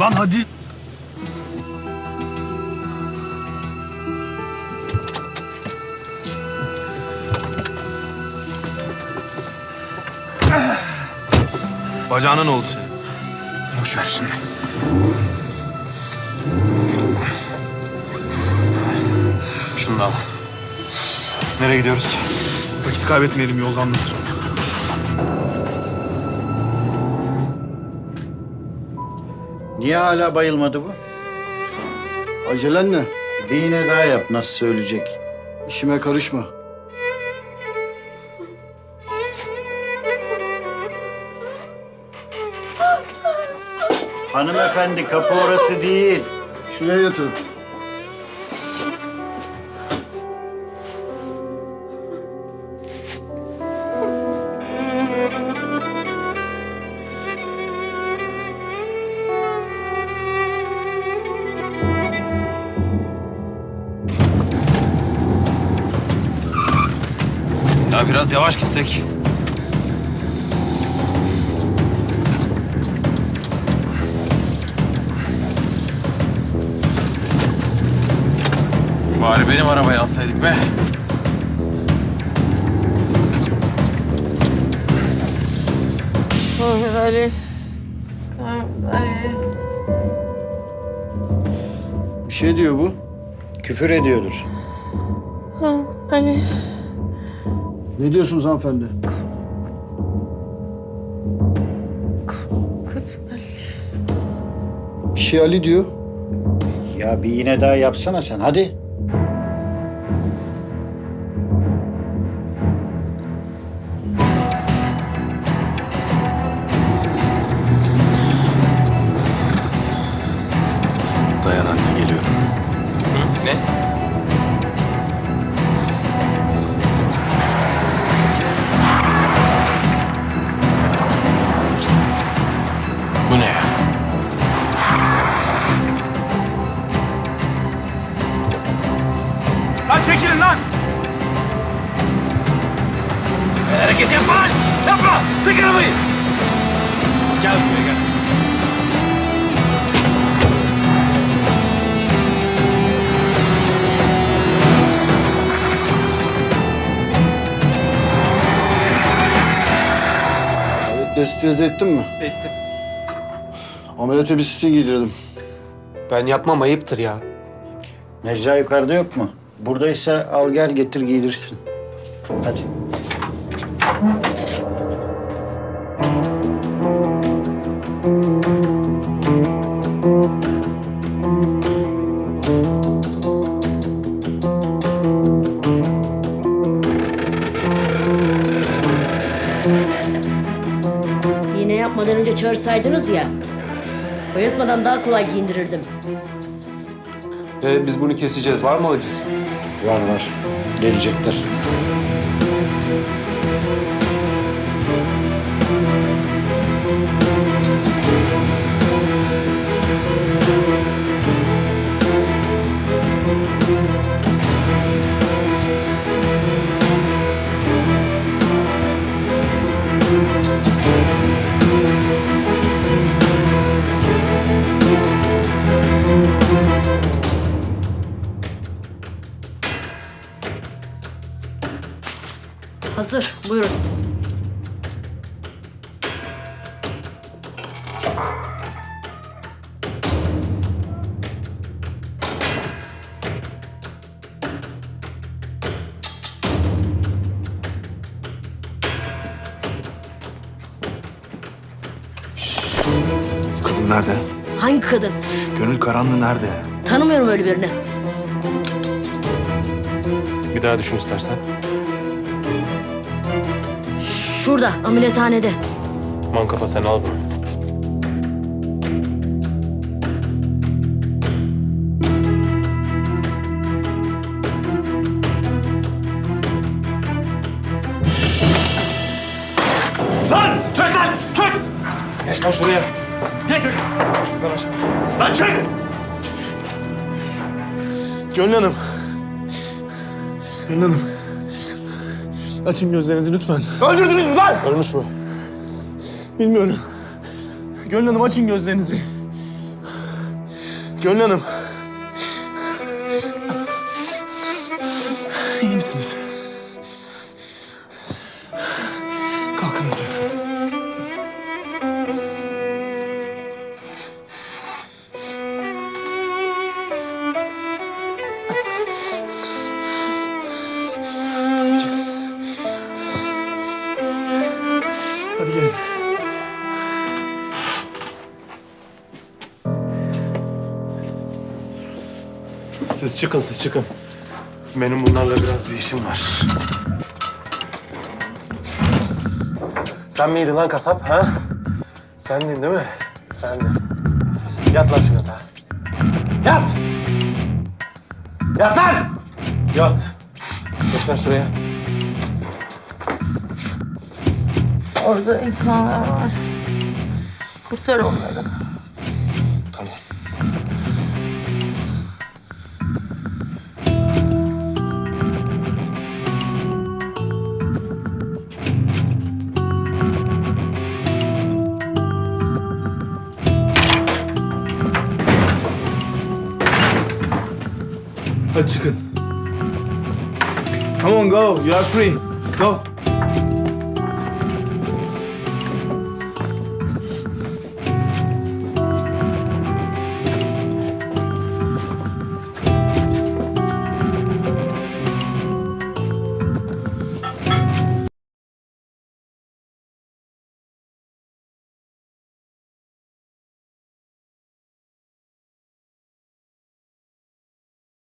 Lan hadi. Bacağına ne oldu senin? Boş ver şimdi. Şunu da al. Nereye gidiyoruz? Vakit kaybetmeyelim yolda anlatırım. Niye hala bayılmadı bu? Acelen ne? Bir iğne daha yap nasıl söyleyecek. İşime karışma. Hanımefendi kapı orası değil. Şuraya yatırın. Ya biraz yavaş gitsek. Bari benim arabayı alsaydık be. Ahmet Ali. Ahmet Ali. Bir şey diyor bu. Küfür ediyordur. Ahmet Ali. Ne diyorsunuz hanımefendi? Bir şey Ali diyor. Ya bir iğne daha yapsana sen hadi. Çekilin lan. Hareket yapma lan! Yapma! Çek arabayı! Gel buraya gel. Evet, destilize ettin mi? Ettim. Ameliyat elbisesini giydirdim. Ben yapmam ayıptır ya. Necla yukarıda yok mu? Buradaysa al gel getir giydirsin. Hadi. İğne yapmadan önce çağırsaydınız ya. Bayıltmadan daha kolay giyindirirdim. Ee, biz bunu keseceğiz. Var mı alıcısı? Var var. Gelecekler. Hazır, buyurun. Kadın nerede? Hangi kadın? Gönül Karanlı nerede? Tanımıyorum öyle birini. Bir daha düşün istersen. Şurada, ameliyathanede. Man kafa sen al bunu. Lan! Çek lan! Çek! Geç lan şuraya. Geç! Şuradan aşağı. Lan çek! Gönül Hanım. Gönül Hanım. Açın gözlerinizi lütfen. Öldürdünüz mü lan? Ölmüş mü? Bilmiyorum. Gönül Hanım açın gözlerinizi. Gönül Hanım. İyi misiniz? Gelin. Siz çıkın siz çıkın. Benim bunlarla biraz bir işim var. Sen miydin lan kasap ha? Sendin değil mi? Sendin. Yat lan şu yatağa. Yat! Yat lan! Yat. Geç lan şuraya. Orada insanlar var. Kurtar onları. Tamam. Hadi çıkın. Come on go. You are free. Go.